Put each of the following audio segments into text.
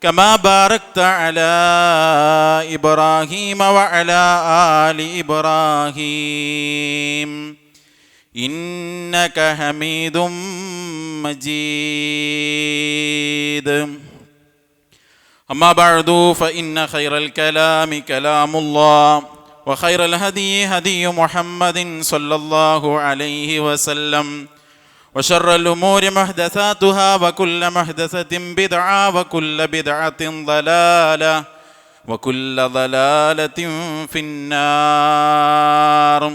كما باركت على ابراهيم وعلى ال ابراهيم انك حميد مجيد اما بعد فان خير الكلام كلام الله وخير الهدي هدي محمد صلى الله عليه وسلم وشر الأمور محدثاتها وكل محدثة بدعة وكل بدعة ضلالة وكل ضلالة في النار.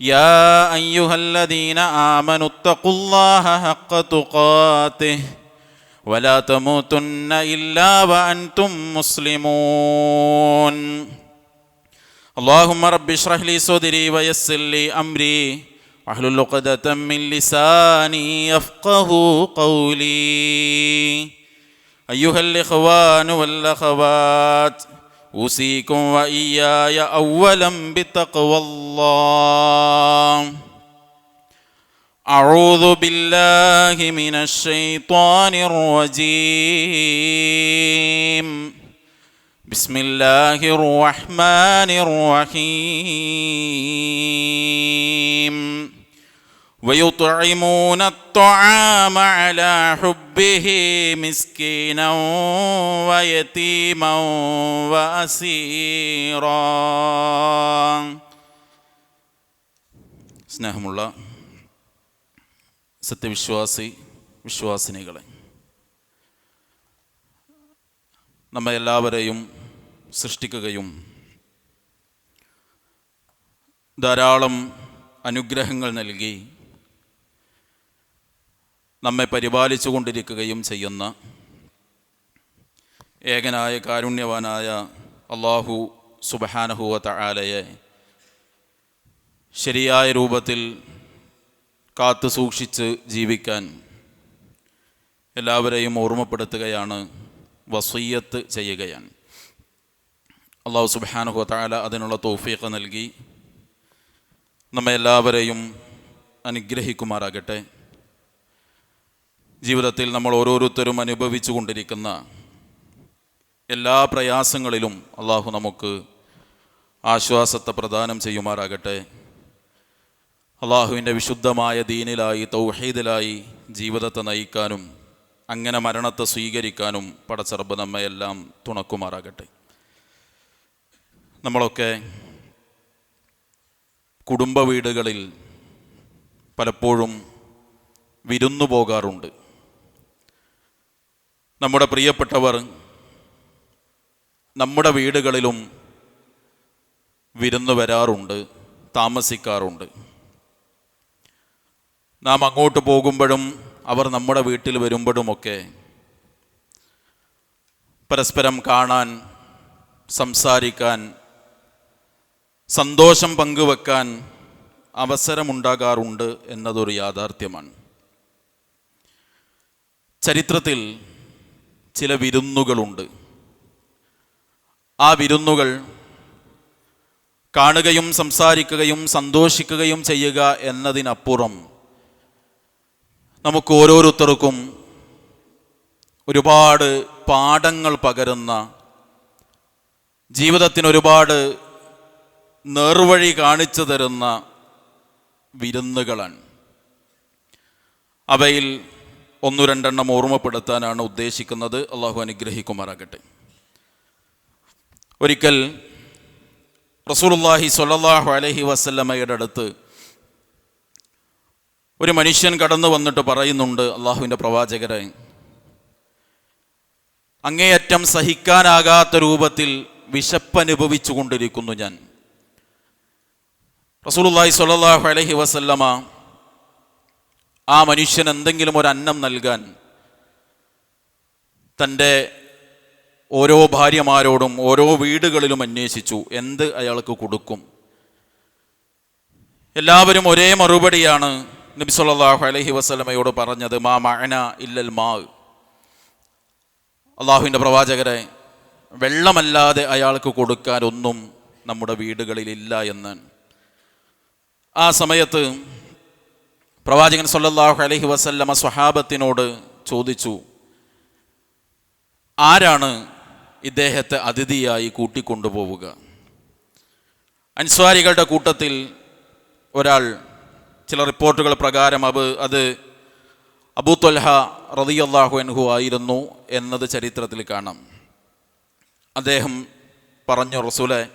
يا أيها الذين آمنوا اتقوا الله حق تقاته ولا تموتن إلا وأنتم مسلمون. اللهم رب اشرح لي صدري ويسر لي أمري. واحلل عقدة من لساني يفقه قولي. أيها الإخوان والأخوات أوصيكم وإياي أولا بتقوى الله. أعوذ بالله من الشيطان الرجيم. بسم الله الرحمن الرحيم. ويطعمون الطعام على حبه مسكينا ويتيما واسيرا സ്നേഹമുള്ള സത്യവിശ്വാസി വിശ്വാസിനികളെ നമ്മെ എല്ലാവരെയും സൃഷ്ടിക്കുകയും ധാരാളം അനുഗ്രഹങ്ങൾ നൽകി നമ്മെ പരിപാലിച്ചു കൊണ്ടിരിക്കുകയും ചെയ്യുന്ന ഏകനായ കാരുണ്യവാനായ അള്ളാഹു സുബഹാനഹുവ തആലയെ ശരിയായ രൂപത്തിൽ കാത്തു സൂക്ഷിച്ച് ജീവിക്കാൻ എല്ലാവരെയും ഓർമ്മപ്പെടുത്തുകയാണ് വസീയത്ത് ചെയ്യുകയാണ്. അള്ളാഹു സുബാനുഹു താല അതിനുള്ള തോഫീഖ് നൽകി നമ്മെ എല്ലാവരെയും അനുഗ്രഹിക്കുമാറാകട്ടെ. ജീവിതത്തിൽ നമ്മൾ ഓരോരുത്തരും അനുഭവിച്ചു കൊണ്ടിരിക്കുന്ന എല്ലാ പ്രയാസങ്ങളിലും അള്ളാഹു നമുക്ക് ആശ്വാസത്തെ പ്രദാനം ചെയ്യുമാറാകട്ടെ. അള്ളാഹുവിന്റെ വിശുദ്ധമായ ദീനിലായി തൗഹീദിലായി ജീവിതത്തെ നയിക്കാനും അങ്ങനെ മരണത്തെ സ്വീകരിക്കാനും പടച്ചറബ് നമ്മയെല്ലാം തുണക്കുമാറാകട്ടെ. നമ്മളൊക്കെ കുടുംബ വീടുകളിൽ പലപ്പോഴും വിരുന്നു പോകാറുണ്ട്. നമ്മുടെ പ്രിയപ്പെട്ടവർ നമ്മുടെ വീടുകളിലും വിരുന്നു വരാറുണ്ട് താമസിക്കാറുണ്ട്. നാം അങ്ങോട്ട് പോകുമ്പോഴും അവർ നമ്മുടെ വീട്ടിൽ വരുമ്പോഴുമൊക്കെ പരസ്പരം കാണാൻ സംസാരിക്കാൻ സന്തോഷം പങ്കുവെക്കാൻ അവസരമുണ്ടാകാറുണ്ട് എന്നതൊരു യാഥാർത്ഥ്യമാണ്. ചരിത്രത്തിൽ ചില വിരുന്നുകളുണ്ട്. ആ വിരുന്നുകൾ കാണുകയും സംസാരിക്കുകയും സന്തോഷിക്കുകയും ചെയ്യുക എന്നതിനപ്പുറം നമുക്ക് ഓരോരുത്തർക്കും ഒരുപാട് പാഠങ്ങൾ പകരുന്ന ജീവിതത്തിന് ഒരുപാട് നേർവഴി കാണിച്ചു തരുന്ന വിരുന്നുകളാണ്. അവയിൽ ഒന്നു രണ്ടെണ്ണം ഓർമ്മപ്പെടുത്താനാണ് ഉദ്ദേശിക്കുന്നത്. അള്ളാഹു അനുഗ്രഹിക്കുമാറാകട്ടെ. ഒരിക്കൽ റസൂലുള്ളാഹി സ്വല്ലല്ലാഹു അലഹി വസല്ലമയുടെ അടുത്ത് ഒരു മനുഷ്യൻ കടന്നു വന്നിട്ട് പറയുന്നുണ്ട് അള്ളാഹുവിന്റെ പ്രവാചകരെ അങ്ങേയറ്റം സഹിക്കാനാകാത്ത രൂപത്തിൽ വിശപ്പനുഭവിച്ചു കൊണ്ടിരിക്കുന്നു ഞാൻ. റസൂലുള്ളാഹി സ്വല്ലല്ലാഹു അലഹി വസല്ലമ ആ മനുഷ്യൻ എന്തെങ്കിലും ഒരു അന്നം നൽകാൻ തന്റെ ഓരോ ഭാര്യമാരോടും ഓരോ വീടുകളിലും അന്വേഷിച്ചു എന്ത് അയാൾക്ക് കൊടുക്കും. എല്ലാവരും ഒരേ മറുപടിയാണ് നബി സല്ലല്ലാഹു അലൈഹി വസല്ലമയോട് പറഞ്ഞത് മാ മഅന ഇല്ലൽ മാ അള്ളാഹുവിന്റെ പ്രവാചകരെ വെള്ളമല്ലാതെ അയാൾക്ക് കൊടുക്കാനൊന്നും നമ്മുടെ വീടുകളിലില്ല എന്ന്. ആ സമയത്ത് പ്രവാചകൻ സല്ലാഹു അലഹി വസല്ലമ സ്വഹാബത്തിനോട് ചോദിച്ചു ആരാണ് ഇദ്ദേഹത്തെ അതിഥിയായി കൂട്ടിക്കൊണ്ടുപോവുക? അൻസ്വാരികളുടെ കൂട്ടത്തിൽ ഒരാൾ ചില റിപ്പോർട്ടുകൾ പ്രകാരം അത് അത് അബൂ ത്വൽഹ റളിയല്ലാഹു അൻഹു ആയിരുന്നു എന്നത് ചരിത്രത്തിൽ കാണാം. അദ്ദേഹം പറഞ്ഞു റസൂലെ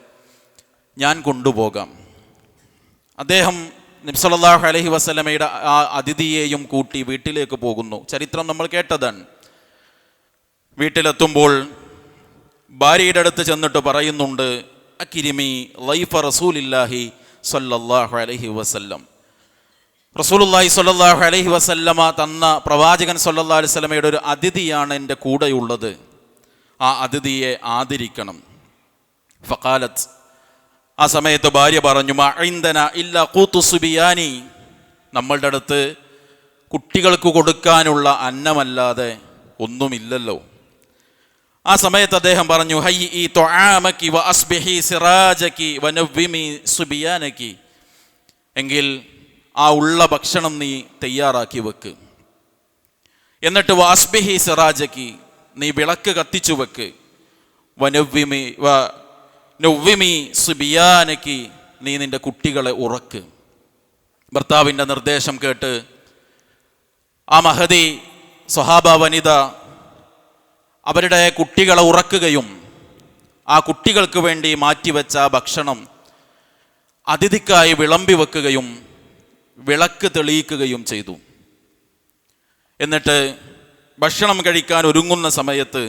ഞാൻ കൊണ്ടുപോകാം. അദ്ദേഹം നബ്സല്ലാഹു അലഹി വസ്ലമയുടെ ആ അതിഥിയെയും കൂട്ടി വീട്ടിലേക്ക് പോകുന്നു. ചരിത്രം നമ്മൾ കേട്ടതാണ്. വീട്ടിലെത്തുമ്പോൾ ഭാര്യയുടെ അടുത്ത് ചെന്നിട്ട് പറയുന്നുണ്ട് അക്കിരിമി ലൈഫ റസൂലില്ലാഹി സല്ലല്ലാഹു അലൈഹി വസല്ലം. റസൂലുള്ളാഹി സല്ലല്ലാഹു അലഹി വസല്ലമ തന്ന പ്രവാചകൻ സല്ലല്ലാഹു അലൈഹി വസല്ലമയുടെ ഒരു അതിഥിയാണ് എന്റെ കൂടെയുള്ളത്. ആ അതിഥിയെ ആദരിക്കണം. ഫഖാലത്ത് ആ സമയത്ത് ഭാര്യ പറഞ്ഞു മൈന്ദന ഇല്ല കൂത്തു സുബിയാനി. നമ്മളുടെ അടുത്ത് കുട്ടികൾക്ക് കൊടുക്കാനുള്ള അന്നമല്ലാതെ ഒന്നുമില്ലല്ലോ. ആ സമയത്ത് അദ്ദേഹം പറഞ്ഞു ഹൈ ഈ തൊഴാമക്കി വ അസ്ബിഹി സിറാജക്കി വനവ്വിമി സുബിയാനക്കി എങ്കിൽ ആ ഉള്ള ഭക്ഷണം നീ തയ്യാറാക്കി വെക്ക്. എന്നിട്ട് വ അസ്ബിഹി സിറാജക്കി നീ വിളക്ക് കത്തിച്ചു വെക്ക്. വനവ്വിമി വ നവ്വിമി സിബിയാനക്ക് നീ നിന്റെ കുട്ടികളെ ഉറക്ക്. ഭർത്താവിന്റെ നിർദ്ദേശം കേട്ട് ആ മഹതി സ്വഹാബ വനിത അവരുടെ കുട്ടികളെ ഉറക്കുകയും ആ കുട്ടികൾക്ക് വേണ്ടി മാറ്റിവെച്ച ഭക്ഷണം അതിഥിക്കായി വിളമ്പി വെക്കുകയും വിളക്ക് തെളിയിക്കുകയും ചെയ്തു. എന്നിട്ട് ഭക്ഷണം കഴിക്കാൻ ഒരുങ്ങുന്ന സമയത്ത്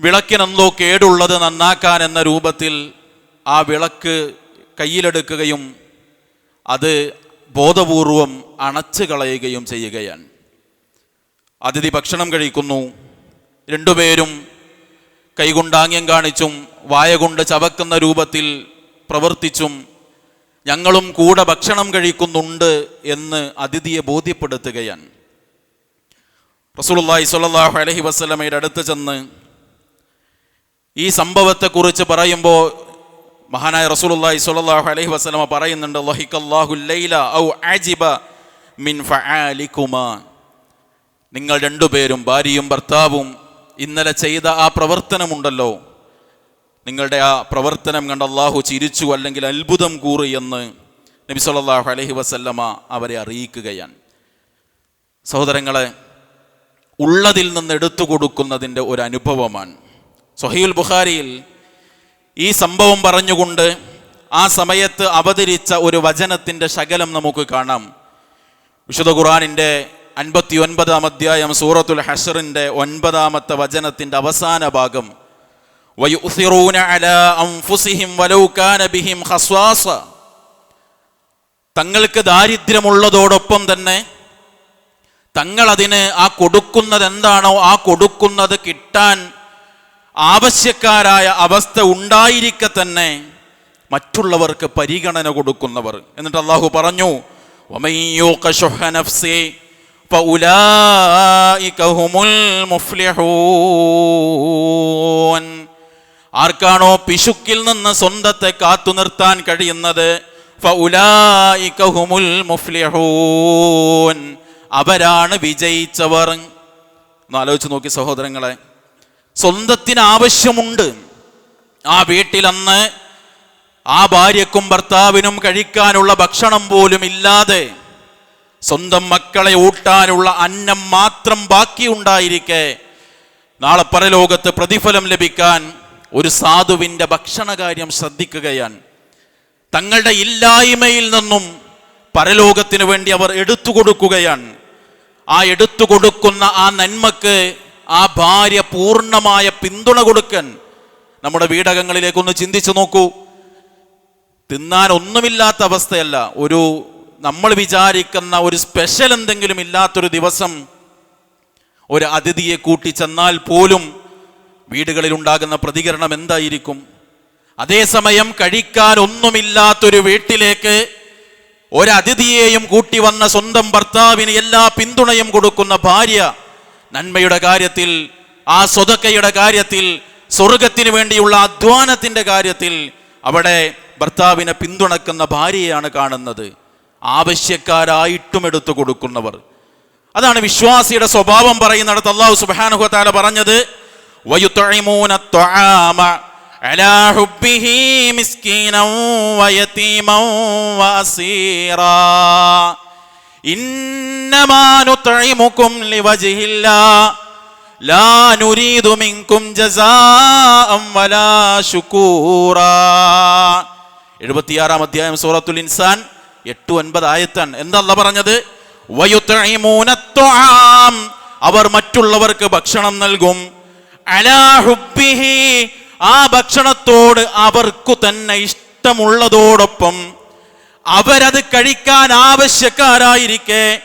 വിളക്കിനെന്തോ കേടുള്ളത് നന്നാക്കാൻ എന്ന രൂപത്തിൽ ആ വിളക്ക് കയ്യിലെടുക്കുകയും അത് ബോധപൂർവം അണച്ചു കളയുകയും ചെയ്യുകയാണ്. അതിഥി ഭക്ഷണം കഴിക്കുന്നു. രണ്ടുപേരും കൈകൊണ്ടാംഗ്യം കാണിച്ചും വായ കൊണ്ട് ചവക്കുന്ന രൂപത്തിൽ പ്രവർത്തിച്ചും ഞങ്ങളും കൂടെ ഭക്ഷണം കഴിക്കുന്നുണ്ട് എന്ന് അതിഥിയെ ബോധ്യപ്പെടുത്തുകയാണ്. റസൂലുള്ളാഹി സ്വല്ലല്ലാഹു അലൈഹി വസല്ലമയുടെ അടുത്ത് ചെന്ന് ഈ സംഭവത്തെക്കുറിച്ച് പറയുമ്പോൾ മഹാനായ റസൂലുള്ളാഹി സ്വല്ലല്ലാഹു അലൈഹി വസല്ലമ പറയുന്നുണ്ട് ലഹിക്കല്ലാഹു ലൈല ഔ അജിബ മിൻ ഫആലികുമാ നിങ്ങൾ രണ്ടുപേരും ഭാര്യയും ഭർത്താവും ഇന്നലെ ചെയ്ത ആ പ്രവർത്തനമുണ്ടല്ലോ. നിങ്ങളുടെ ആ പ്രവർത്തനം കണ്ട അള്ളാഹു ചിരിച്ചു അല്ലെങ്കിൽ അത്ഭുതം കൂറി എന്ന് നബി സല്ലല്ലാഹു അലൈഹി വസല്ലമ അവരെ അറിയിക്കുകയാണ്. സഹോദരങ്ങളെ ഉള്ളതിൽ നിന്ന് എടുത്തു കൊടുക്കുന്നതിന്റെ ഒരു അനുഭവമാണ്. സൊഹീൽ ബുഖാരിയിൽ ഈ സംഭവം പറഞ്ഞുകൊണ്ട് ആ സമയത്ത് അവതരിച്ച ഒരു വചനത്തിന്റെ ശകലം നമുക്ക് കാണാം. വിശുദ്ധ ഖുറാനിന്റെ അൻപത്തി ഒൻപതാം അധ്യായം സൂറത്തുൽ ഹഷറിന്റെ ഒൻപതാമത്തെ വചനത്തിന്റെ അവസാന ഭാഗം. തങ്ങൾക്ക് ദാരിദ്ര്യമുള്ളതോടൊപ്പം തന്നെ തങ്ങളതിന് ആ കൊടുക്കുന്നത് എന്താണോ ആ കൊടുക്കുന്നത് കിട്ടാൻ ആവശ്യക്കാരായ അവസ്ഥ ഉണ്ടായിരിക്കെ തന്നെ മറ്റുള്ളവർക്ക് പരിഗണന കൊടുക്കുന്നവർ. എന്നിട്ട് അള്ളാഹു പറഞ്ഞു. ആർക്കാണോ പിശുക്കിൽ നിന്ന് സ്വന്തത്തെ കാത്തു നിർത്താൻ കഴിയുന്നത്? അവരാണ് വിജയിച്ചവർ. ഒന്ന് ആലോചിച്ച് നോക്കി സഹോദരങ്ങളെ സ്വന്തത്തിന് ആവശ്യമുണ്ട് ആ വീട്ടിലന്ന് ആ ഭാര്യക്കും ഭർത്താവിനും കഴിക്കാനുള്ള ഭക്ഷണം പോലും ഇല്ലാതെ സ്വന്തം മക്കളെ ഊട്ടാനുള്ള അന്നം മാത്രം ബാക്കിയുണ്ടായിരിക്കെ നാളെ പരലോകത്ത് പ്രതിഫലം ലഭിക്കാൻ ഒരു സാധുവിന്റെ ഭക്ഷണകാര്യം ശ്രദ്ധിക്കുകയാണ്. തങ്ങളുടെ ഇല്ലായ്മയിൽ നിന്നും പരലോകത്തിനു വേണ്ടി അവർ എടുത്തു കൊടുക്കുകയാണ്. ആ എടുത്തു കൊടുക്കുന്ന ആ നന്മക്ക് ആ ഭാര്യ പൂർണമായ പിന്തുണ കൊടുക്കാൻ. നമ്മുടെ വീടകങ്ങളിലേക്കൊന്ന് ചിന്തിച്ചു നോക്കൂ. തിന്നാൻ ഒന്നുമില്ലാത്ത അവസ്ഥയല്ല. ഒരു നമ്മൾ വിചാരിക്കുന്ന ഒരു സ്പെഷ്യൽ എന്തെങ്കിലും ഇല്ലാത്തൊരു ദിവസം ഒരു അതിഥിയെ കൂട്ടി ചെന്നാൽ പോലും വീടുകളിൽ ഉണ്ടാകുന്ന പ്രതികരണം എന്തായിരിക്കും? അതേസമയം കഴിക്കാൻ ഒന്നുമില്ലാത്തൊരു വീട്ടിലേക്ക് ഒരതിഥിയെയും കൂട്ടി വന്ന സ്വന്തം ഭർത്താവിന് എല്ലാ പിന്തുണയും കൊടുക്കുന്ന ഭാര്യ നന്മയുടെ കാര്യത്തിൽ ആ സ്വതക്കയുടെ കാര്യത്തിൽ സ്വർഗത്തിന് വേണ്ടിയുള്ള അധ്വാനത്തിന്റെ കാര്യത്തിൽ അവിടെ ഭർത്താവിനെ പിന്തുണക്കുന്ന ഭാര്യയാണ് കാണുന്നത്. ആവശ്യക്കാരായിട്ടും എടുത്തു കൊടുക്കുന്നവർ. അതാണ് വിശ്വാസിയുടെ സ്വഭാവം പറയുന്നിടത്ത് അള്ളാഹു സുബാനുഹത്താല പറഞ്ഞത് വയുത്ഇമൂന ജസാഅം വലാ എഴുപത്തിയാറാം അധ്യായം സൂറത്തുൽ ഇൻസാൻ എട്ട് ഒൻപത് ആയത്താണ് എന്തല്ല പറഞ്ഞത് അവർ മറ്റുള്ളവർക്ക് ഭക്ഷണം നൽകും. ആ ഭക്ഷണത്തോട് അവർക്കു തന്നെ ഇഷ്ടമുള്ളതോടൊപ്പം അവരത് കഴിക്കാൻ ആവശ്യക്കാരായിരിക്കെ.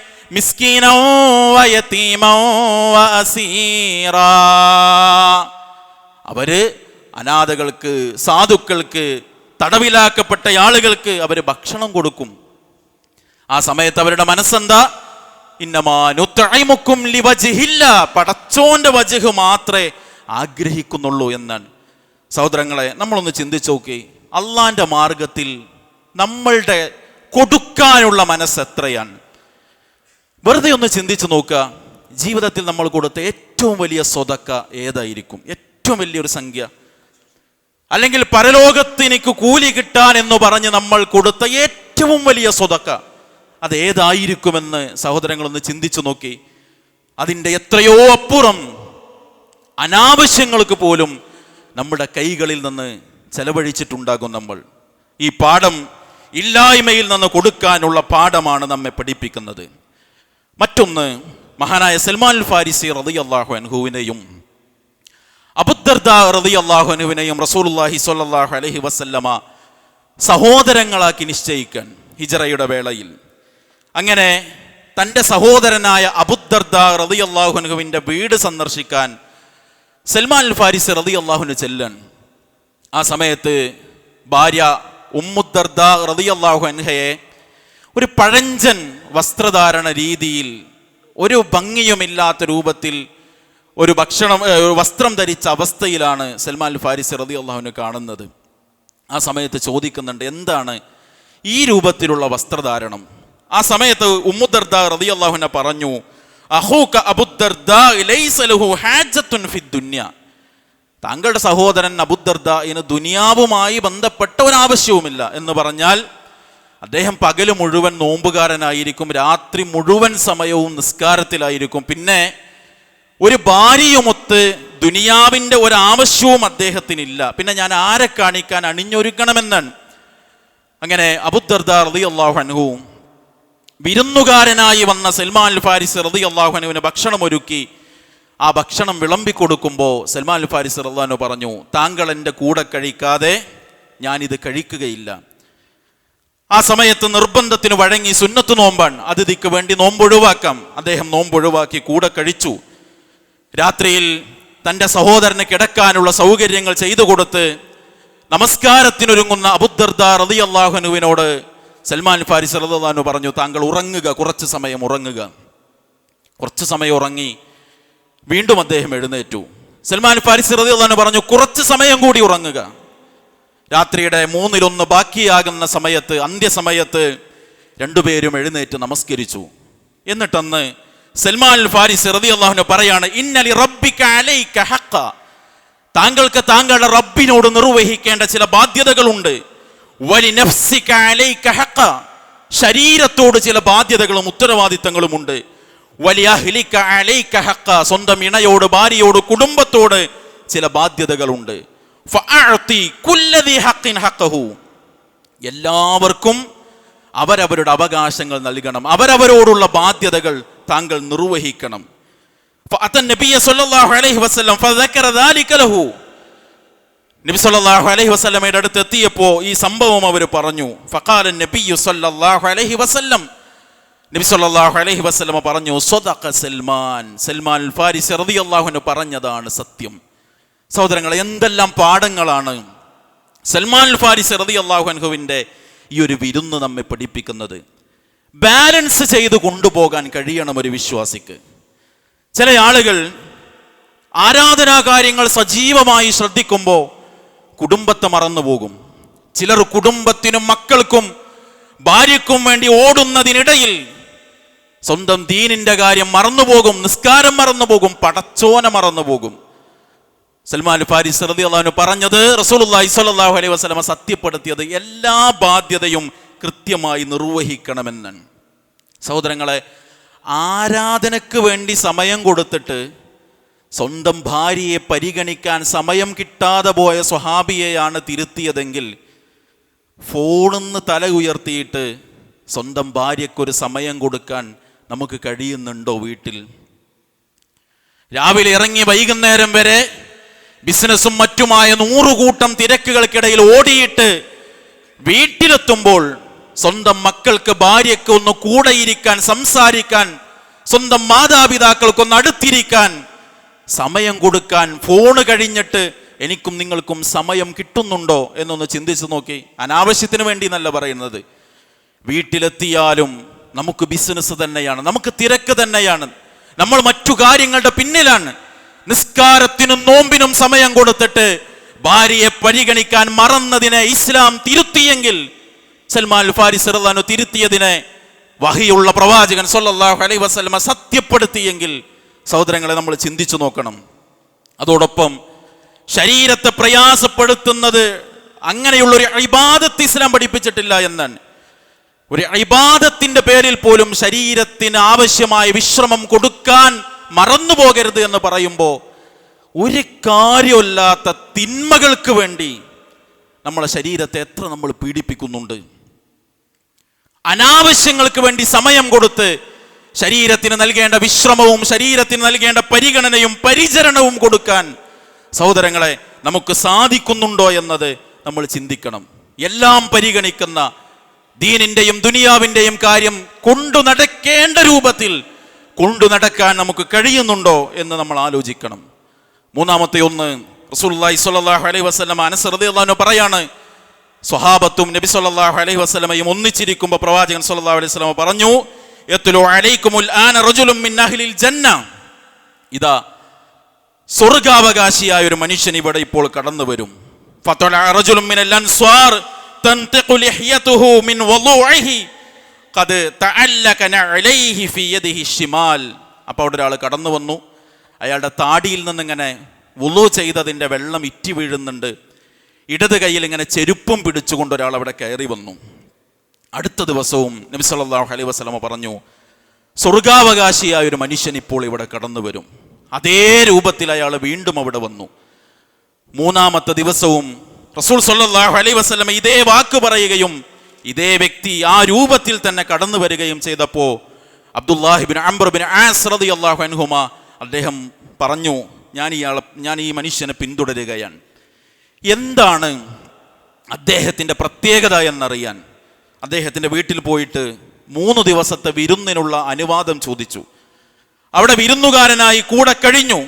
അവർ അനാഥകൾക്ക് സാധുക്കൾക്ക് തടവിലാക്കപ്പെട്ട ആളുകൾക്ക് അവർ ഭക്ഷണം കൊടുക്കും. ആ സമയത്ത് അവരുടെ മനസ്സെന്താ? ഇന്നമാനുത്തൈമുക്കും ലിവജിഹില്ല. പടച്ചോന്റെ വജഹ് മാത്രമേ ആഗ്രഹിക്കുന്നുള്ളൂ എന്നാണ്. സഹോദരങ്ങളെ നമ്മളൊന്ന് ചിന്തിച്ചു നോക്കി അള്ളാന്റെ മാർഗത്തിൽ നമ്മളുടെ കൊടുക്കാനുള്ള മനസ്സ് എത്രയാണ്? വെറുതെ ഒന്ന് ചിന്തിച്ചു നോക്കുക. ജീവിതത്തിൽ നമ്മൾ കൊടുത്ത ഏറ്റവും വലിയ സ്വതക്ക ഏതായിരിക്കും? ഏറ്റവും വലിയൊരു സംഖ്യ. അല്ലെങ്കിൽ പരലോകത്ത് എനിക്ക് കൂലി കിട്ടാൻ എന്ന് പറഞ്ഞ് നമ്മൾ കൊടുത്ത ഏറ്റവും വലിയ സ്വതക്ക അത് ഏതായിരിക്കുമെന്ന് സഹോദരങ്ങളൊന്ന് ചിന്തിച്ചു നോക്കി. അതിന്റെ എത്രയോ അപ്പുറം അനാവശ്യങ്ങൾക്ക് പോലും നമ്മുടെ കൈകളിൽ നിന്ന് ചെലവഴിച്ചിട്ടുണ്ടാകും നമ്മൾ. ഈ പാഠം ഇല്ലായ്മയിൽ നിന്ന് കൊടുക്കാനുള്ള പാഠമാണ് നമ്മെ പഠിപ്പിക്കുന്നത്. മറ്റൊന്ന് മഹാനായ സൽമാൻ ഫാരിസി റതി അള്ളാഹു അൻഹുവിനെയും അബുദർദ റതി അള്ളാഹു അനുവിനെയും റസൂലുല്ലാഹി സ്വല്ലല്ലാഹു അലഹി വസല്ലമ സഹോദരങ്ങളാക്കി നിശ്ചയിക്കാൻ ഹിജറയുടെ വേളയിൽ. അങ്ങനെ തന്റെ സഹോദരനായ അബുദർദ റതി അള്ളാഹുനുവിന്റെ വീട് സന്ദർശിക്കാൻ സൽമാൻ ഫാരിസ് റതി അള്ളാഹുന് ചെല്ലൻ. ആ സമയത്ത് ഭാര്യ ഉമ്മുദർദ റതി അള്ളാഹു അൻഹയെ ഒരു പഴഞ്ചൻ വസ്ത്രധാരണ രീതിയിൽ ഒരു ഭംഗിയുമില്ലാത്ത രൂപത്തിൽ ഒരു ഭക്ഷണം വസ്ത്രം ധരിച്ച അവസ്ഥയിലാണ് സൽമാൻ ഫാരിസ് റതി അള്ളാഹുവിന് കാണുന്നത്. ആ സമയത്ത് ചോദിക്കുന്നുണ്ട് എന്താണ് ഈ രൂപത്തിലുള്ള വസ്ത്രധാരണം? ആ സമയത്ത് ഉമ്മുദർദ റതി അള്ളാഹുനെ പറഞ്ഞു അഹൂക അബുദർദ താങ്കളുടെ സഹോദരൻ അബുദ്ദർദ ഇന് ദുനിയാവുമായി ബന്ധപ്പെട്ട ഒരാവശ്യവുമില്ല എന്ന് പറഞ്ഞാൽ അദ്ദേഹം പകൽ മുഴുവൻ നോമ്പുകാരനായിരിക്കും രാത്രി മുഴുവൻ സമയവും നിസ്കാരത്തിലായിരിക്കും. പിന്നെ ഒരു ഭാര്യയുമൊത്ത് ദുനിയാവിന്റെ ഒരാവശ്യവും അദ്ദേഹത്തിനില്ല. പിന്നെ ഞാൻ ആരെ കാണിക്കാൻ അണിഞ്ഞൊരുക്കണമെന്നാണ് അങ്ങനെ അബുദ്ദർദ റതി അള്ളാഹു വിരുന്നുകാരനായി വന്ന സൽമാൻ ഫാരിസ് റതി അള്ളാഹു ഭക്ഷണമൊരുക്കി. ആ ഭക്ഷണം വിളമ്പിക്കൊടുക്കുമ്പോൾ സൽമാൻ അൽ ഫാരിസ് റഹ്ലാനു പറഞ്ഞു താങ്കൾ എന്റെ കൂടെ കഴിക്കാതെ ഞാനിത് കഴിക്കുകയില്ല. ആ സമയത്ത് നിർബന്ധത്തിന് വഴങ്ങി സുന്നത്ത് നോമ്പാണ്. അതിഥിക്ക് വേണ്ടി നോമ്പൊഴിവാക്കാം അദ്ദേഹം നോമ്പൊഴിവാക്കി കൂടെ കഴിച്ചു. രാത്രിയിൽ തന്റെ സഹോദരന് കിടക്കാനുള്ള സൗകര്യങ്ങൾ ചെയ്തു കൊടുത്ത് നമസ്കാരത്തിനൊരുങ്ങുന്ന അബുദർദ റതി അള്ളാഹുനുവിനോട് സൽമാൻ ഫാരിസ് റദാനു പറഞ്ഞു താങ്കൾ ഉറങ്ങുക കുറച്ച് സമയം ഉറങ്ങുക. കുറച്ച് സമയം ഉറങ്ങി വീണ്ടും അദ്ദേഹം എഴുന്നേറ്റു. സൽമാൻ ഫാരിസ് റതി തന്നെ പറഞ്ഞു കുറച്ച് സമയം കൂടി ഉറങ്ങുക. രാത്രിയുടെ മൂന്നിലൊന്ന് ബാക്കിയാകുന്ന സമയത്ത് അന്ത്യസമയത്ത് രണ്ടുപേരും എഴുന്നേറ്റ് നമസ്കരിച്ചു. എന്നിട്ടന്ന് സൽമാൻ ഫാരിസ് റതി അള്ളാഹുനെ പറയാണ് ഇന്നലി റബ്ബിക്ക് അലൈക്ക ഹഖ. താങ്കൾക്ക് താങ്കളുടെ റബ്ബിനോട് നിർവഹിക്കേണ്ട ചില ബാധ്യതകളുണ്ട്. വലി നഫ്സിക അലൈക ഹഖ. ശരീരത്തോട് ചില ബാധ്യതകളും ഉത്തരവാദിത്തങ്ങളുമുണ്ട്. വലിയ വലിയഹ്ലിക്ക അലൈക്ക ഹക്ക. സ്വന്തം ഇണയോട് ഭാര്യയോട് കുടുംബത്തോട് ചില ബാധ്യതകളുണ്ട്. എല്ലാവർക്കും അവരവരുടെ അവകാശങ്ങൾ നൽകണം. അവരവരോടുള്ള ബാധ്യതകൾ താങ്കൾ നിർവഹിക്കണം. നബി സല്ലല്ലാഹു അലൈഹി വസല്ലമയുടെ അടുത്ത് എത്തിയപ്പോൾ ഈ സംഭവം അവർ പറഞ്ഞു. ഫഖാല നബിയു സല്ലല്ലാഹു അലൈഹി വസല്ലം നബി സല്ലല്ലാഹു അലൈഹി വസല്ലമ പറഞ്ഞു സ്വദഖ സൽമാൻ. സൽമാൻ ഫാരിസ് ഫാരിസി റളിയല്ലാഹു പറഞ്ഞതാണ് സത്യം. സഹോദരങ്ങളെ എന്തെല്ലാം പാഠങ്ങളാണ് സൽമാൻ ഫാരിസ് റതി അൻഹുവിന്റെ ഈ ഒരു വിരുന്ന് നമ്മെ പഠിപ്പിക്കുന്നത്. ബാലൻസ് ചെയ്ത് കൊണ്ടുപോകാൻ കഴിയണം ഒരു വിശ്വാസിക്ക്. ചില ആളുകൾ ആരാധനാ കാര്യങ്ങൾ സജീവമായി ശ്രദ്ധിക്കുമ്പോൾ കുടുംബത്തെ മറന്നുപോകും. ചിലർ കുടുംബത്തിനും മക്കൾക്കും ഭാര്യക്കും വേണ്ടി ഓടുന്നതിനിടയിൽ സ്വന്തം ദീനിന്റെ കാര്യം മറന്നുപോകും നിസ്കാരം മറന്നുപോകും പടച്ചോന മറന്നുപോകും. സൽമാൻ ഫാരിസ് റതി പറഞ്ഞത് റസൂലുള്ളാഹി സ്വല്ലല്ലാഹു അലൈഹി വസല്ലമ സത്യപ്പെടുത്തിയത് എല്ലാ ബാധ്യതയും കൃത്യമായി നിർവഹിക്കണമെന്നാണ്. സഹോദരങ്ങളെ ആരാധനക്ക് വേണ്ടി സമയം കൊടുത്തിട്ട് സ്വന്തം ഭാര്യയെ പരിഗണിക്കാൻ സമയം കിട്ടാതെ പോയ സ്വഹാബിയെയാണ് തിരുത്തിയതെങ്കിൽ ഫോണിന്ന് തല ഉയർത്തിയിട്ട് സ്വന്തം ഭാര്യയ്ക്കൊരു സമയം കൊടുക്കാൻ നമുക്ക് കഴിയുന്നുണ്ടോ വീട്ടിൽ? രാവിലെ ഇറങ്ങി വൈകുന്നേരം വരെ ബിസിനസ്സും മറ്റുമായ നൂറുകൂട്ടം തിരക്കുകൾക്കിടയിൽ ഓടിയിട്ട് വീട്ടിലെത്തുമ്പോൾ സ്വന്തം മക്കൾക്ക് ഭാര്യയ്ക്ക് ഒന്ന് കൂടെയിരിക്കാൻ സംസാരിക്കാൻ സ്വന്തം മാതാപിതാക്കൾക്കൊന്ന് അടുത്തിരിക്കാൻ സമയം കൊടുക്കാൻ ഫോണ് കഴിഞ്ഞിട്ട് എനിക്കും നിങ്ങൾക്കും സമയം കിട്ടുന്നുണ്ടോ എന്നൊന്ന് ചിന്തിച്ചു നോക്കി. അനാവശ്യത്തിന് വേണ്ടി എന്നല്ല പറയുന്നത്. വീട്ടിലെത്തിയാലും നമുക്ക് ബിസിനസ് തന്നെയാണ് നമുക്ക് തിരക്ക് തന്നെയാണ് നമ്മൾ മറ്റു കാര്യങ്ങളുടെ പിന്നിലാണ്. നിസ്കാരത്തിനും നോമ്പിനും സമയം കൊടുത്തിട്ട് ഭാര്യയെ പരിഗണിക്കാൻ മറന്നതിനെ ഇസ്ലാം തിരുത്തിയെങ്കിൽ സൽമാൻ ഫാരിസ് റളിയല്ലാഹു തിരുത്തിയതിനെ വഹിയുള്ള പ്രവാചകൻ സൊല്ലാഹു അലൈ വസ്ലമ സത്യപ്പെടുത്തിയെങ്കിൽ സഹോദരങ്ങളെ നമ്മൾ ചിന്തിച്ചു നോക്കണം. അതോടൊപ്പം ശരീരത്തെ പ്രയാസപ്പെടുത്തുന്നത് അങ്ങനെയുള്ളൊരു ഇബാദത്ത് ഇസ്ലാം പഠിപ്പിച്ചിട്ടില്ല എന്നാണ്. ഒരു ഇബാദത്തിന്റെ പേരിൽ പോലും ശരീരത്തിന് ആവശ്യമായ വിശ്രമം കൊടുക്കാൻ മറന്നു പോകരുത് എന്ന് പറയുമ്പോൾ ഒരു കാര്യമില്ലാത്ത തിന്മകൾക്ക് വേണ്ടി നമ്മളെ ശരീരത്തെ എത്ര നമ്മൾ പീഡിപ്പിക്കുന്നുണ്ട്. അനാവശ്യങ്ങൾക്ക് വേണ്ടി സമയം കൊടുത്ത് ശരീരത്തിന് നൽകേണ്ട വിശ്രമവും ശരീരത്തിന് നൽകേണ്ട പരിഗണനയും പരിചരണവും കൊടുക്കാൻ സഹോദരങ്ങളെ നമുക്ക് സാധിക്കുന്നുണ്ടോ എന്നത് നമ്മൾ ചിന്തിക്കണം. എല്ലാം പരിഗണിക്കുന്ന ദീനിന്റെയും ദുനിയാവിന്റെയും കാര്യം കൊണ്ടു നടക്കേണ്ട രൂപത്തിൽ കൊണ്ടു നടക്കാൻ നമുക്ക് കഴിയുന്നുണ്ടോ എന്ന് നമ്മൾ ആലോചിക്കണം. മൂന്നാമത്തെ ഒന്ന് റസൂലുള്ളാഹി സ്വല്ലല്ലാഹു അലൈഹി വസല്ലം അനസ് റളിയല്ലാഹു അൻഹു പറയാണ് സ്വഹാബത്തും നബി സല്ലാഹു അലൈഹി വസ്ലമയും ഒന്നിച്ചിരിക്കുമ്പോൾ പ്രവാചകൻ സല്ലാ അലൈഹി വസ്ലമ പറഞ്ഞു ആന ജന്ന. ഇതാ സ്വർഗാവകാശിയായ ഒരു മനുഷ്യൻ ഇവിടെ ഇപ്പോൾ കടന്നു വരും അൻസ്വാർ. തൻതിഖു ലിഹ്യതുഹു മിൻ വളൂഇഹി ഖദ് തഅല്ലക عليه في യദിഹി الشمال അപ്പോൾ അവിടെ ഒരാൾ കടന്നു വന്നു. അയാളുടെ താടിയിൽ നിന്നിങ്ങനെ വുളു ചെയ്തതിന്റെ വെള്ളം ഇറ്റി വീഴുന്നുണ്ട്. ഇടത് കയ്യിൽ ഇങ്ങനെ ചെരുപ്പും പിടിച്ചുകൊണ്ട് ഒരാൾ അവിടെ കയറി വന്നു. അടുത്ത ദിവസവും നബി സല്ലല്ലാഹു അലൈഹി വസല്ലമ പറഞ്ഞു സ്വർഗാവകാശിയായ ഒരു മനുഷ്യൻ ഇപ്പോൾ ഇവിടെ കടന്നു വരും. അതേ രൂപത്തിൽ അയാൾ വീണ്ടും അവിടെ വന്നു. മൂന്നാമത്തെ ദിവസവും റസൂൽ സല്ലല്ലാഹു അലൈഹി വസല്ലമ ഇതേ വാക്ക് പറയുകയും ഇതേ വ്യക്തി ആ രൂപത്തിൽ തന്നെ കടന്നു വരികയും ചെയ്തപ്പോൾ അബ്ദുല്ലാഹിബിൻ അംബർബിൻ ആസ് റളിയല്ലാഹു അൻഹുമ അദ്ദേഹം പറഞ്ഞു ഞാൻ ഇയാളെ ഞാൻ ഈ മനുഷ്യനെ പിന്തുടരുകയാണ്. എന്താണ് അദ്ദേഹത്തിന്റെ പ്രത്യേകത എന്നറിയാൻ? അദ്ദേഹത്തിന്റെ വീട്ടിൽ പോയിട്ട് മൂന്ന് ദിവസത്തെ വിരുന്നിനുള്ള അനുവാദം ചോദിച്ചു. അവിടെ വിരുന്നുകാരനായി കൂടെ കഴിഞ്ഞു.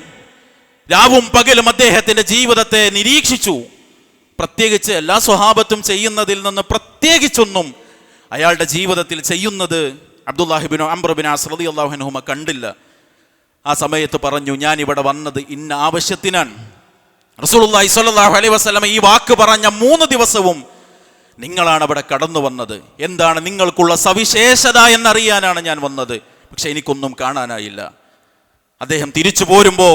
രാവും പകലും അദ്ദേഹത്തിന്റെ ജീവിതത്തെ നിരീക്ഷിച്ചു. പ്രത്യേകിച്ച് എല്ലാ സ്വഭാവത്തും ചെയ്യുന്നതിൽ നിന്ന് പ്രത്യേകിച്ചൊന്നും അയാളുടെ ജീവിതത്തിൽ ചെയ്യുന്നത് അബ്ദുല്ലാഹിബിനോ അംബ്രബിൻ അസ്രദി അള്ളാഹുനുഹുമ കണ്ടില്ല. ആ സമയത്ത് പറഞ്ഞു ഞാൻ ഇവിടെ വന്നത് ഇന്ന ആവശ്യത്തിനാണ്. റസൂലുള്ളാഹി സ്വല്ലല്ലാഹു അലൈഹി വസല്ലം ഈ വാക്ക് പറഞ്ഞ മൂന്ന് ദിവസവും നിങ്ങളാണ് അവിടെ കടന്നു വന്നത്. എന്താണ് നിങ്ങൾക്കുള്ള സവിശേഷത എന്നറിയാനാണ് ഞാൻ വന്നത്. പക്ഷെ എനിക്കൊന്നും കാണാനായില്ല. അദ്ദേഹം തിരിച്ചു പോരുമ്പോ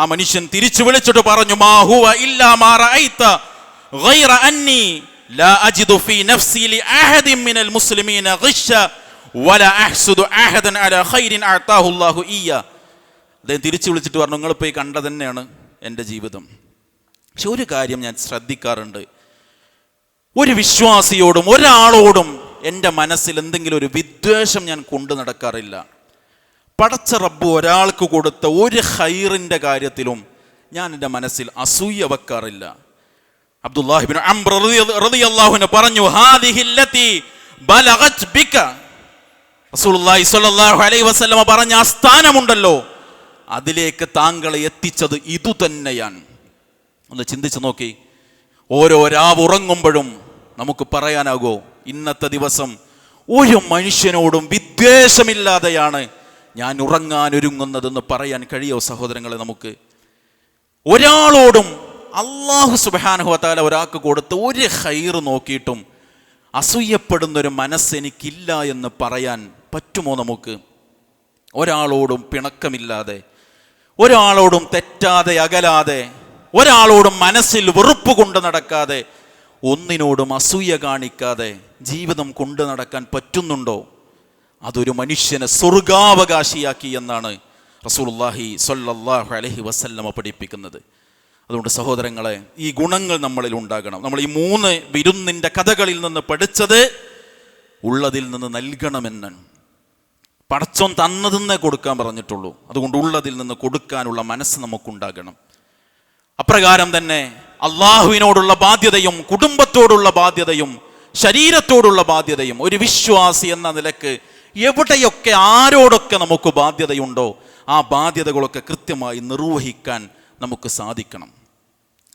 ആ മനുഷ്യൻ തിരിച്ചു വിളിച്ചിട്ട് പറഞ്ഞു മാഹുവ ഇല്ലാ മാ റഅയ്ത أني لا أجد في نفسي لأحد من المسلمين غشا ولا أحسد أحدا على خير أعطاه الله إياه. അദ്ദേഹം തിരിച്ചു വിളിച്ചിട്ട് പറഞ്ഞു നിങ്ങൾ പോയി കണ്ട തന്നെയാണ് എന്റെ ജീവിതം. പക്ഷെ ഒരു കാര്യം ഞാൻ ശ്രദ്ധിക്കാറുണ്ട്. ഒരു വിശ്വാസിയോടും ഒരാളോടും എന്റെ മനസ്സിൽ എന്തെങ്കിലും ഒരു വിദ്വേഷം ഞാൻ കൊണ്ടു നടക്കാറില്ല. പടച്ച റബ്ബ് ഒരാൾക്ക് കൊടുത്ത ഒരു ഹൈറിന്റെ കാര്യത്തിലും ഞാൻ എന്റെ മനസ്സിൽ അസൂയ വെക്കാറില്ല. അബ്ദുല്ലാഹിബിൻ പറഞ്ഞു ബലഗത് ബിക. റസൂലുള്ളാഹി സ്വല്ലല്ലാഹു അലൈഹി പറഞ്ഞ ആ സ്ഥാനമുണ്ടല്ലോ. അതിലേക്ക് താങ്കളെ എത്തിച്ചത് ഇതു തന്നെയാണ്. ഒന്ന് ചിന്തിച്ചു നോക്കി. ഓരോ രാവുറങ്ങുമ്പോഴും നമുക്ക് പറയാനാകോ ഇന്നത്തെ ദിവസം ഒരു മനുഷ്യനോടും വിദ്വേഷമില്ലാതെയാണ് ഞാൻ ഉറങ്ങാൻ ഒരുങ്ങുന്നതെന്ന് പറയാൻ കഴിയോ സഹോദരങ്ങളെ നമുക്ക്? ഒരാളോടും അള്ളാഹു സുബാനുഹത്താല ഒരാൾക്ക് കൊടുത്ത് ഒരു ഹൈർ നോക്കിയിട്ടും അസൂയപ്പെടുന്നൊരു മനസ്സെനിക്കില്ല എന്ന് പറയാൻ പറ്റുമോ നമുക്ക്? ഒരാളോടും പിണക്കമില്ലാതെ ഒരാളോടും തെറ്റാതെ അകലാതെ ഒരാളോടും മനസ്സിൽ വെറുപ്പ് കൊണ്ട് നടക്കാതെ ഒന്നിനോടും അസൂയ കാണിക്കാതെ ജീവിതം കൊണ്ടു നടക്കാൻ പറ്റുന്നുണ്ടോ? അതൊരു മനുഷ്യനെ സ്വർഗാവകാശിയാക്കി എന്നാണ് റസൂലുള്ളാഹി സ്വല്ലല്ലാഹു അലൈഹി വസല്ലമ പഠിപ്പിക്കുന്നത്. അതുകൊണ്ട് സഹോദരങ്ങളെ ഈ ഗുണങ്ങൾ നമ്മളിൽ ഉണ്ടാകണം. നമ്മൾ ഈ മൂന്ന് വിരുന്നിന്റെ കഥകളിൽ നിന്ന് പഠിച്ചത് ഉള്ളതിൽ നിന്ന് നൽകണമെന്നാണ് പടച്ചോൻ തന്നതെന്നേ കൊടുക്കാൻ പറഞ്ഞിട്ടുള്ളൂ. അതുകൊണ്ട് ഉള്ളതിൽ നിന്ന് കൊടുക്കാനുള്ള മനസ്സ് നമുക്കുണ്ടാകണം. അപ്രകാരം തന്നെ അള്ളാഹുവിനോടുള്ള ബാധ്യതയും കുടുംബത്തോടുള്ള ബാധ്യതയും ശരീരത്തോടുള്ള ബാധ്യതയും ഒരു വിശ്വാസി എന്ന നിലയ്ക്ക് എവിടെയൊക്കെ ആരോടൊക്കെ നമുക്ക് ബാധ്യതയുണ്ടോ ആ ബാധ്യതകളൊക്കെ കൃത്യമായി നിർവഹിക്കാൻ നമുക്ക് സാധിക്കണം.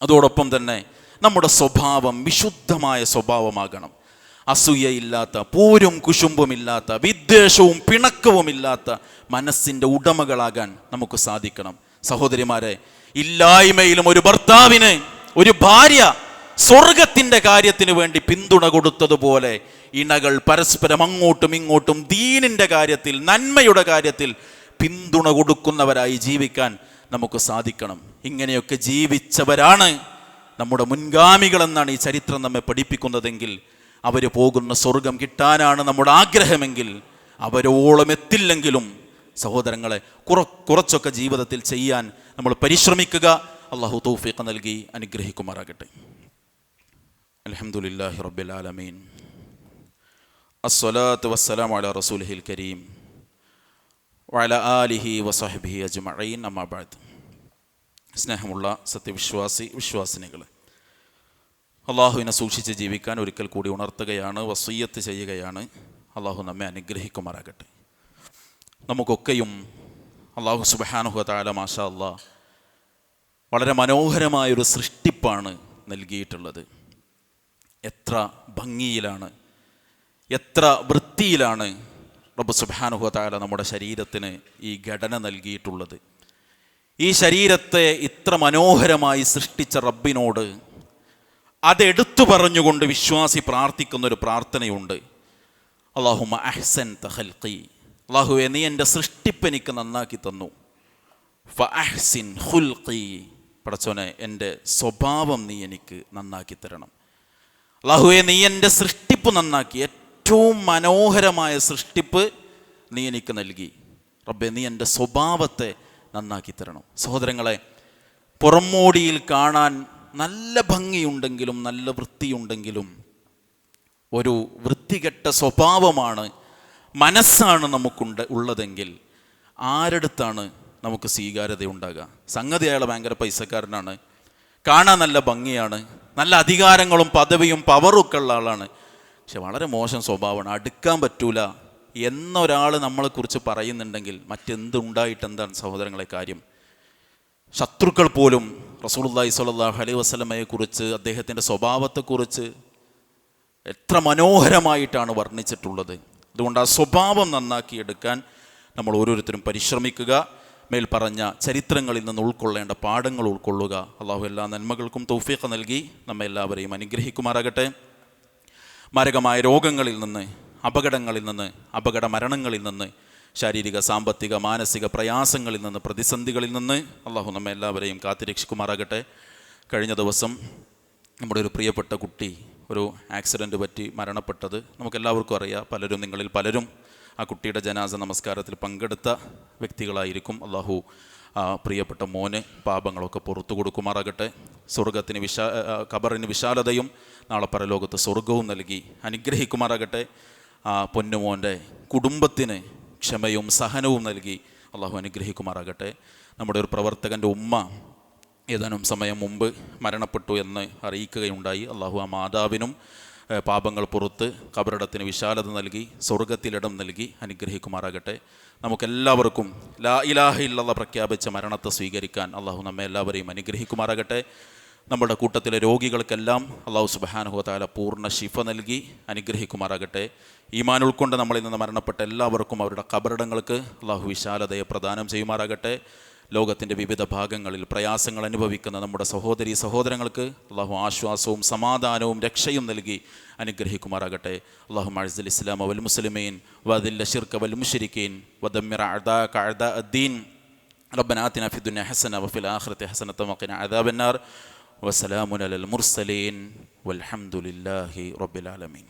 അതോടൊപ്പം തന്നെ നമ്മുടെ സ്വഭാവം വിശുദ്ധമായ സ്വഭാവമാകണം. അസൂയയില്ലാത്ത പോരും കുശുമ്പുമില്ലാത്ത വിദ്വേഷവും പിണക്കവുമില്ലാത്ത മനസ്സിന്റെ ഉടമകളാകാൻ നമുക്ക് സാധിക്കണം. സഹോദരിമാരെ ഇല്ലായ്മയിലും ഒരു ഭർത്താവിന് ഒരു ഭാര്യ സ്വർഗത്തിന്റെ കാര്യത്തിന് വേണ്ടി പിന്തുണ കൊടുത്തതുപോലെ ഇണകൾ പരസ്പരം അങ്ങോട്ടും ഇങ്ങോട്ടും ദീനിന്റെ കാര്യത്തിൽ നന്മയുടെ കാര്യത്തിൽ പിന്തുണ കൊടുക്കുന്നവരായി ജീവിക്കാൻ നമുക്ക് സാധിക്കണം. ഇങ്ങനെയൊക്കെ ജീവിച്ചവരാണ് നമ്മുടെ മുൻഗാമികളെന്നാണ് ഈ ചരിത്രം നമ്മെ പഠിപ്പിക്കുന്നതെങ്കിൽ അവർ പോകുന്ന സ്വർഗം കിട്ടാനാണ് നമ്മുടെ ആഗ്രഹമെങ്കിൽ അവരോളം എത്തില്ലെങ്കിലും സഹോദരങ്ങളെ കുറ കുറച്ചൊക്കെ ജീവിതത്തിൽ ചെയ്യാൻ നമ്മൾ പരിശ്രമിക്കുക. അള്ളാഹു തൗഫീഖ് നൽകി അനുഗ്രഹിക്കുമാറാകട്ടെ. അലഹമുല്ലാഹി റബ്ബിൽ ആലമീൻ. അസ്സലാത്തു വസ്സലാം അല റസൂലിഹിൽ കരീം. വല ആലിഹി വസാഹിബി അജ്മഈൻ അമ്മാ ബഅദ്. സ്നേഹമുള്ള സത്യവിശ്വാസി വിശ്വാസിനികൾ. അള്ളാഹുവിനെ സൂക്ഷിച്ച് ജീവിക്കാൻ ഒരിക്കൽ കൂടി ഉണർത്തുകയാണ് വസീയത്ത് ചെയ്യുകയാണ്. അള്ളാഹു നമ്മെ അനുഗ്രഹിക്കുമാറാകട്ടെ. നമുക്കൊക്കെയും അള്ളാഹു സുബഹാനുഹ താല മാഷാ അള്ളാ വളരെ മനോഹരമായൊരു സൃഷ്ടിപ്പാണ് നൽകിയിട്ടുള്ളത്. എത്ര ഭംഗിയിലാണ് എത്ര വൃത്തിയിലാണ് റബ്ബ് സുബാനുഹ താല നമ്മുടെ ശരീരത്തിന് ഈ ഘടന നൽകിയിട്ടുള്ളത്. ഈ ശരീരത്തെ ഇത്ര മനോഹരമായി സൃഷ്ടിച്ച റബ്ബിനോട് അതെടുത്തു പറഞ്ഞുകൊണ്ട് വിശ്വാസി പ്രാർത്ഥിക്കുന്ന ഒരു പ്രാർത്ഥനയുണ്ട്. അള്ളാഹുമ അഹ്സൻ തഹൽക്കി അള്ളാഹുവെ നീ എന്റെ സൃഷ്ടിപ്പ് എനിക്ക് നന്നാക്കി തന്നു. ഫ അഹ്സിൻ ഹുൽഖി പടച്ചോനെ എന്റെ സ്വഭാവം നീ എനിക്ക് നന്നാക്കി തരണം. അള്ളാഹുവെ നീ എന്റെ സൃഷ്ടിപ്പ് നന്നാക്കി. ഏറ്റവും മനോഹരമായ സൃഷ്ടിപ്പ് നീ എനിക്ക് നൽകി. റബ്ബെ നീ എന്റെ സ്വഭാവത്തെ നന്നാക്കി തരണം സഹോദരങ്ങളെ പുറമോടിയിൽ കാണാൻ നല്ല ഭംഗിയുണ്ടെങ്കിലും നല്ല വൃത്തിയുണ്ടെങ്കിലും ഒരു വൃത്തികെട്ട സ്വഭാവമാണ് മനസ്സാണ് നമുക്കുണ്ട് ഉള്ളതെങ്കിൽ ആരടുത്താണ് നമുക്ക് സ്വീകാര്യത ഉണ്ടാകുക സംഗതി അയാൾ ഭയങ്കര പൈസക്കാരനാണ്. കാണാൻ നല്ല ഭംഗിയാണ് നല്ല അധികാരങ്ങളും പദവിയും പവറും ഒക്കെ ഉള്ള ആളാണ്. പക്ഷെ വളരെ മോശം സ്വഭാവമാണ് അടുക്കാൻ പറ്റൂല. എന്നൊരാൾ നമ്മളെക്കുറിച്ച് പറയുന്നുണ്ടെങ്കിൽ മറ്റെന്തുണ്ടായിട്ട് എന്താണ് സഹോദരങ്ങളെ കാര്യം? ശത്രുക്കൾ പോലും റസൂലുള്ളാഹി സ്വല്ലല്ലാഹു അലൈഹി വസല്ലമയെ കുറിച്ച് അദ്ദേഹത്തിന്റെ സ്വഭാവത്തെക്കുറിച്ച് എത്ര മനോഹരമായിട്ടാണ് വർണിച്ചിട്ടുള്ളത്. അതുകൊണ്ട് ആ സ്വഭാവം നന്നാക്കിയെടുക്കാൻ നമ്മൾ ഓരോരുത്തരും പരിശ്രമിക്കുക മേൽ പറഞ്ഞ ചരിത്രങ്ങളിൽ നിന്ന് ഉൾക്കൊള്ളേണ്ട പാഠങ്ങൾ ഉൾക്കൊള്ളുക. അള്ളാഹു എല്ലാ നന്മകൾക്കും തൗഫീഖ് നൽകി. നമ്മെ എല്ലാവരെയും അനുഗ്രഹിക്കുമാറാകട്ടെ. മാരകമായ രോഗങ്ങളിൽ നിന്ന് അപകടങ്ങളിൽ നിന്ന് അപകട മരണങ്ങളിൽ നിന്ന് ശാരീരിക സാമ്പത്തിക മാനസിക പ്രയാസങ്ങളിൽ നിന്ന് പ്രതിസന്ധികളിൽ നിന്ന് അള്ളാഹു നമ്മെ എല്ലാവരെയും കാത്തിരക്ഷിക്കുമാറാകട്ടെ. കഴിഞ്ഞ ദിവസം നമ്മുടെ ഒരു പ്രിയപ്പെട്ട കുട്ടി ഒരു ആക്സിഡന്റ് പറ്റി മരണപ്പെട്ടത് നമുക്കെല്ലാവർക്കും അറിയാം. പലരും നിങ്ങളിൽ പലരും ആ കുട്ടിയുടെ ജനാസ നമസ്കാരത്തിൽ പങ്കെടുത്ത വ്യക്തികളായിരിക്കും. അള്ളാഹു പ്രിയപ്പെട്ട മോന് പാപങ്ങളൊക്കെ പുറത്തു കൊടുക്കുമാറാകട്ടെ. സ്വർഗത്തിന് വിശാ ഖബറിന് വിശാലതയും നാളെ പരലോകത്ത് സ്വർഗവും നൽകി അനുഗ്രഹിക്കുമാറാകട്ടെ. ആ പൊന്നുമോന്റെ കുടുംബത്തിന് ക്ഷമയും സഹനവും നൽകി അള്ളാഹു അനുഗ്രഹിക്കുമാറാകട്ടെ. നമ്മുടെ ഒരു പ്രവർത്തകന്റെ ഉമ്മ ഏതാനും സമയം മുമ്പ് മരണപ്പെട്ടു എന്ന് അറിയിക്കുകയുണ്ടായി. അള്ളാഹു ആ മാതാവിനും പാപങ്ങൾ പുറത്ത് കബറിടത്തിന് വിശാലത നൽകി സ്വർഗത്തിലിടം നൽകി അനുഗ്രഹിക്കുമാറാകട്ടെ. നമുക്കെല്ലാവർക്കും ലാ ഇലാഹ ഇല്ലാതെ പ്രഖ്യാപിച്ച മരണത്തെ സ്വീകരിക്കാൻ അള്ളാഹു നമ്മെ എല്ലാവരെയും അനുഗ്രഹിക്കുമാറാകട്ടെ. നമ്മുടെ കൂട്ടത്തിലെ രോഗികൾക്കെല്ലാം അള്ളാഹു സുബാനുഹോതാല പൂർണ്ണ ശിഫ നൽകി അനുഗ്രഹിക്കുമാറാകട്ടെ ഈമാൻ ഉൾക്കൊണ്ട് നമ്മളിൽ നിന്ന് മരണപ്പെട്ട എല്ലാവർക്കും അവരുടെ കബറിടങ്ങൾക്ക് അള്ളാഹു വിശാലതയെ പ്രദാനം ചെയ്യുമാറാകട്ടെ ലോകത്തിൻ്റെ വിവിധ ഭാഗങ്ങളിൽ പ്രയാസങ്ങൾ അനുഭവിക്കുന്ന നമ്മുടെ സഹോദരി സഹോദരങ്ങൾക്ക് അള്ളാഹു ആശ്വാസവും സമാധാനവും രക്ഷയും നൽകി അനുഗ്രഹിക്കുമാറാകട്ടെ അള്ളാഹു മഴസുൽ ഇസ്ലാം വൽ മുസ്ലിമീൻ വദില്ല ഷിർക്ക വൽ മുഷരിക്കീൻ വദമ്മിറ അദാ കഅദാ അദ്ദീൻ ربنا آتنا في الدنيا حسنة وفي الآخرة حسنة وقنا عذاب النار وسلام على المرسلين والحمد لله رب العالمين.